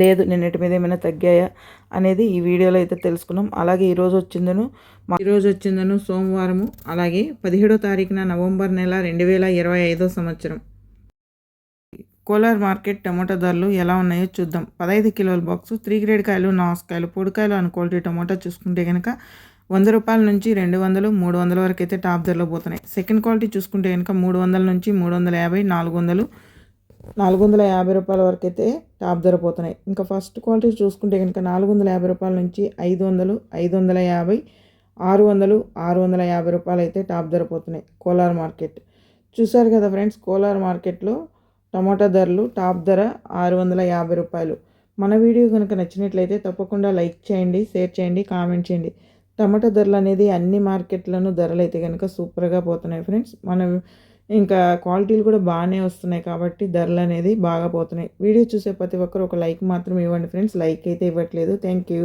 లేదు నిన్నటి మీద ఏమైనా తగ్గాయా అనేది ఈ వీడియోలో అయితే తెలుసుకున్నాం. అలాగే ఈరోజు వచ్చిందను ఈరోజు వచ్చిందను సోమవారము అలాగే పదిహేడో తారీఖున నవంబర్ నెల రెండు వేల ఇరవై ఐదో సంవత్సరం. కోలార్ మార్కెట్ టమోటా ధరలు ఎలా ఉన్నాయో చూద్దాం. పదహైదు కిలోల బాక్సు త్రీ గ్రేడ్ కాయలు నాసుకాయలు పొడికాయలు అని క్వాలిటీ టమోటా చూసుకుంటే కనుక వంద రూపాయల నుంచి రెండు వందలు మూడు వందల వరకు అయితే టాప్ ధరలో పోతున్నాయి. సెకండ్ క్వాలిటీ చూసుకుంటే కనుక మూడు వందల నుంచి మూడు వందల యాభై నాలుగు వందలు నాలుగు వందల యాభై రూపాయల వరకు అయితే టాప్ ధర పోతున్నాయి. ఇంకా ఫస్ట్ క్వాలిటీ చూసుకుంటే కనుక నాలుగు వందల యాభై రూపాయల నుంచి ఐదు వందలు ఐదు వందల యాభై ఆరు వందలు ఆరు వందల యాభై రూపాయలు అయితే టాప్ ధర పోతున్నాయి కోలార్ మార్కెట్. చూసారు కదా ఫ్రెండ్స్ కోలార్ మార్కెట్లో టమాటా ధరలు టాప్ ధర ఆరు వందల యాభై రూపాయలు. మన వీడియో కనుక నచ్చినట్లయితే తప్పకుండా లైక్ చేయండి షేర్ చేయండి కామెంట్ చేయండి. టమాటా ధరలు అనేది అన్ని మార్కెట్లను ధరలు అయితే కనుక సూపర్గా పోతున్నాయి ఫ్రెండ్స్. మనం ఇంకా క్వాలిటీలు కూడా బాగానే వస్తున్నాయి కాబట్టి ధరలు అనేది బాగా పోతున్నాయి. వీడియో చూసే ప్రతి ఒక్కరు ఒక లైక్ మాత్రం ఇవ్వండి ఫ్రెండ్స్. లైక్ అయితే ఇవ్వట్లేదు. Thank you